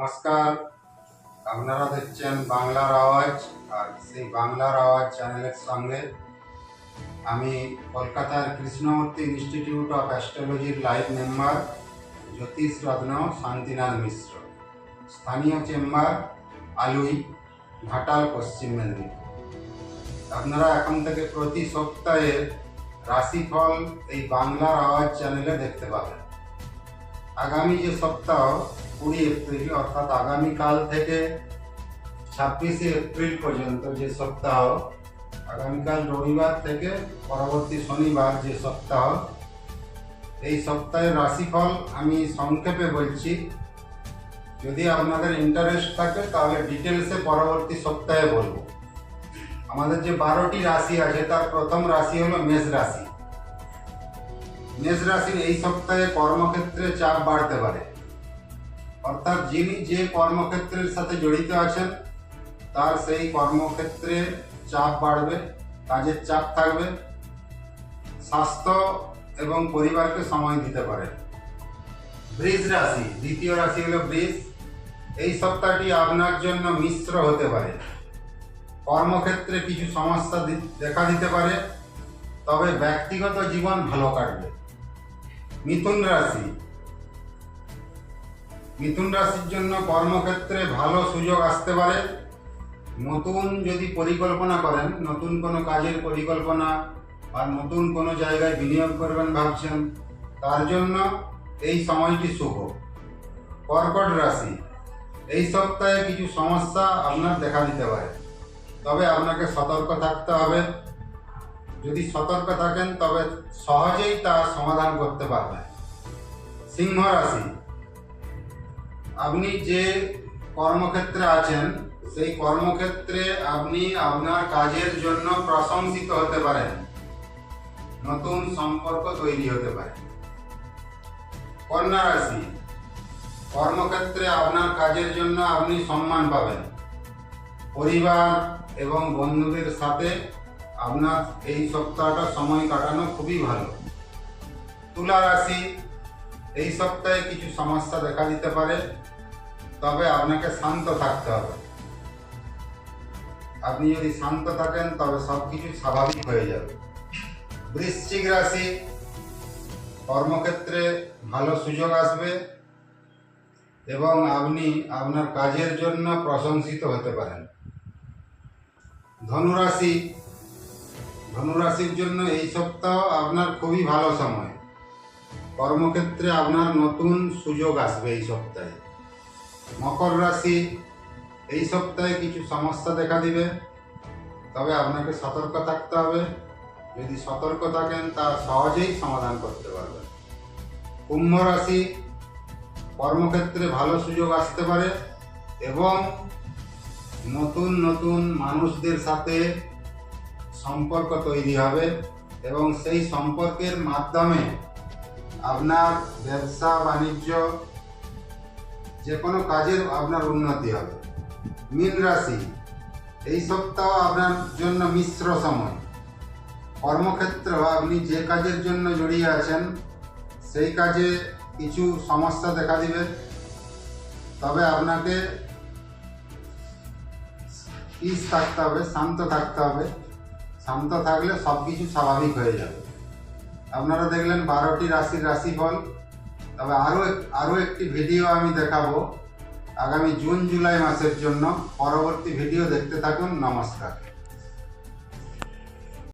নমস্কার, আপনারা দেখছেন বাংলার আওয়াজ আর সেই বাংলার আওয়াজ চ্যানেলের সঙ্গে। আমি কলকাতার কৃষ্ণমূর্তি ইনস্টিটিউট অফ অ্যাস্ট্রোলজির লাইভ মেম্বার জ্যোতিষ রত্ন শান্তিনাথ মিশ্র। স্থানীয় চেম্বার আলুই, ঘাটাল, পশ্চিম মেদিনীপুর। আপনারা এখন থেকে প্রতি সপ্তাহে রাশিফল এই বাংলার আওয়াজ চ্যানেলে দেখতে পাবেন। আগামী যে সপ্তাহ কুড়ি এপ্রিল, অর্থাৎ আগামীকাল থেকে ছাব্বিশে এপ্রিল পর্যন্ত যে সপ্তাহ, আগামীকাল রবিবার থেকে পরবর্তী শনিবার যে সপ্তাহ, এই সপ্তাহের রাশিফল আমি সংক্ষেপে বলছি। যদি আপনাদের ইন্টারেস্ট থাকে, তাহলে ডিটেলসে পরবর্তী সপ্তাহে বলব। আমাদের যে বারোটি রাশি আছে, তার প্রথম রাশি হলো মেষ রাশি। মেষ রাশির এই সপ্তাহে কর্মক্ষেত্রে চাপ বাড়তে পারে। অর্থাৎ যিনি যে কর্মক্ষেত্রের সাথে জড়িত আছেন, তার সেই কর্মক্ষেত্রে চাপ বাড়বে, কাজের চাপ থাকবে, স্বাস্থ্য এবং পরিবারকে সময় দিতে পারে। বৃষ রাশি, দ্বিতীয় রাশি হলো বৃষ। এই সপ্তাহটি আপনার জন্য মিশ্র হতে পারে। কর্মক্ষেত্রে কিছু সমস্যা দেখা দিতে পারে, তবে ব্যক্তিগত জীবন ভালো কাটবে। মিথুন রাশি মিথুন রাশির জন্য কর্মক্ষেত্রে ভালো সুযোগ আসতে পারে। নতুন যদি পরিকল্পনা করেন, নতুন কোনো কাজের পরিকল্পনা বা নতুন কোনো জায়গায় বিনিয়োগ করবেন ভাবছেন, তার জন্য এই সময়টি শুভ। কর্কট রাশি, এই সপ্তাহে কিছু সমস্যা আপনার দেখা দিতে পারে। তবে আপনাকে সতর্ক থাকতে হবে। যদি সতর্ক থাকেন, তবে সহজেই তা সমাধান করতে পারবেন। সিংহ রাশি আপনি যে কর্মক্ষেত্রে আছেন, সেই কর্মক্ষেত্রে আপনি আপনার কাজের জন্য প্রশংসিত হতে পারেন। নতুন সম্পর্ক তৈরি হতে পারে। কন্যা রাশি, কর্মক্ষেত্রে আপনার কাজের জন্য আপনি সম্মান পাবেন। পরিবার এবং বন্ধুদের সাথে আপনার এই সপ্তাহটা সময় কাটানো খুবই ভালো। তুলা রাশি এই সপ্তাহে কিছু সমস্যা দেখা দিতে পারে, তবে আপনাকে শান্ত থাকতে হবে। আপনি যদি শান্ত থাকেন, তবে সব কিছু স্বাভাবিক হয়ে যাবে। বৃশ্চিক রাশি, কর্মক্ষেত্রে ভালো সুযোগ আসবে এবং আপনি আপনার কাজের জন্য প্রশংসিত হতে পারেন। ধনুরাশি, ধনুরাশির জন্য এই সপ্তাহ আপনার খুবই ভালো সময়। কর্মক্ষেত্রে আপনার নতুন সুযোগ আসবে এই সপ্তাহে। মকর রাশি, এই সপ্তাহে কিছু সমস্যা দেখা দিবে। তবে আপনাকে সতর্ক থাকতে হবে। যদি সতর্ক থাকেন, তা সহজেই সমাধান করতে পারবেন। কুম্ভ রাশি, কর্মক্ষেত্রে ভালো সুযোগ আসতে পারে এবং নতুন নতুন মানুষদের সাথে সম্পর্ক তৈরি হবে এবং সেই সম্পর্কের মাধ্যমে আপনার ব্যবসা, বাণিজ্য যে কোনো কাজের আপনার উন্নতি হবে। মীন রাশি, এই সপ্তাহ আপনার জন্য মিশ্র সময়। কর্মক্ষেত্র আপনি যে কাজের জন্য জড়িয়ে আছেন, সেই কাজে কিছু সমস্যা দেখা দিবে। তবে আপনাকে পিস থাকতে হবে, শান্ত থাকতে হবে। শান্ত থাকলে সব কিছু স্বাভাবিক হয়ে যাবে। আপনারা দেখলেন বারোটি রাশির রাশিফল। তবে আরও আরও একটি ভিডিও আমি দেখাবো আগামী জুন, জুলাই মাসের জন্য। পরবর্তী ভিডিও দেখতে থাকুন। নমস্কার।